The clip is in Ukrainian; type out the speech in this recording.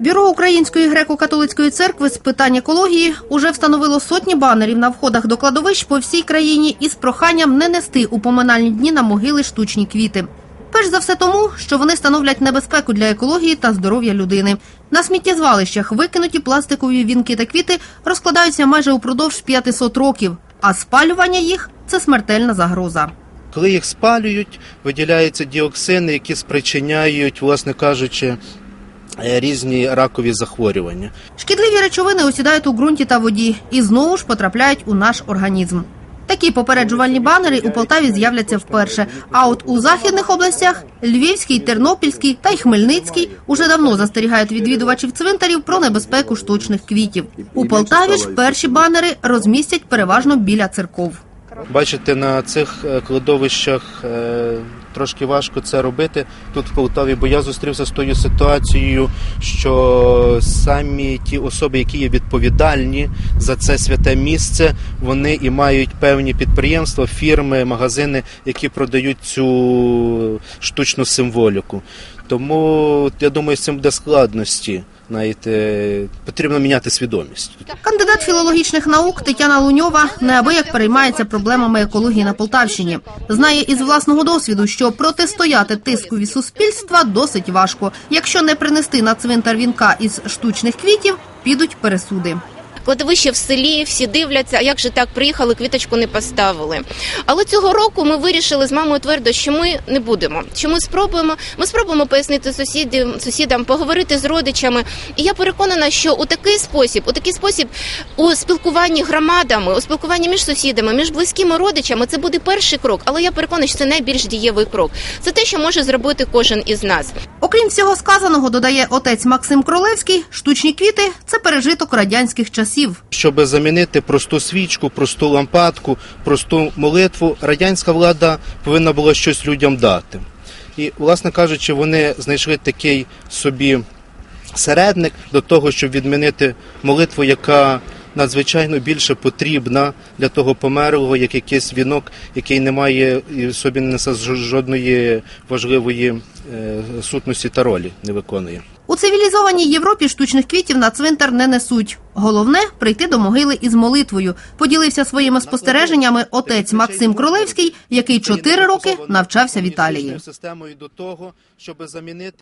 Бюро Української греко-католицької церкви з питань екології уже встановило сотні банерів на входах до кладовищ по всій країні із проханням не нести у поминальні дні на могили штучні квіти. Перш за все тому, що вони становлять небезпеку для екології та здоров'я людини. На сміттєзвалищах викинуті пластикові вінки та квіти розкладаються майже упродовж 500 років, а спалювання їх це смертельна загроза. Коли їх спалюють, виділяються діоксини, які спричиняють, власне кажучи, різні ракові захворювання. Шкідливі речовини осідають у ґрунті та воді і знову ж потрапляють у наш організм. Такі попереджувальні банери у Полтаві з'являться вперше. А от у західних областях Львівський, Тернопільський та й Хмельницький уже давно застерігають відвідувачів цвинтарів про небезпеку штучних квітів. У Полтаві ж перші банери розмістять переважно біля церков. Бачите, на цих е, кладовищах е, трошки важко це робити тут в Полтаві, бо я зустрівся з тою ситуацією, що самі ті особи, які є відповідальні за це святе місце, вони і мають певні підприємства, фірми, магазини, які продають цю штучну символіку. Тому я думаю, з цим буде складності. Знаєте, потрібно міняти свідомість. Кандидат філологічних наук Тетяна Луньова неабияк переймається проблемами екології на Полтавщині. Знає із власного досвіду, що протистояти тискові суспільства досить важко. Якщо не принести на цвинтар вінка із штучних квітів, підуть пересуди. Кладовище в селі, всі дивляться, а як же так приїхали, квіточку не поставили. Але цього року ми вирішили з мамою твердо, що ми не будемо. Що ми спробуємо? Ми спробуємо пояснити сусідам, сусідам, поговорити з родичами. І я переконана, що у такий спосіб, у такий спосіб у спілкуванні громадами, у спілкуванні між сусідами, між близькими родичами, це буде перший крок. Але я переконана, що це найбільш дієвий крок. Це те, що може зробити кожен із нас. Окрім всього сказаного, додає отець Максим Кролевський, штучні квіти це пережиток радянських часів. Щоб замінити просту свічку, просту лампадку, просту молитву, радянська влада повинна була щось людям дати. І, власне кажучи, вони знайшли такий собі середник до того, щоб відмінити молитву, яка надзвичайно більше потрібна для того померлого, як якийсь вінок, який не має і собі не несе жодної важливої е, сутності та ролі, не виконує. У цивілізованій Європі штучних квітів на цвинтар не несуть. Головне прийти до могили із молитвою. Поділився своїми спостереженнями отець Максим Кролевський, який чотири роки навчався в Італії. системою до того, щоб замінити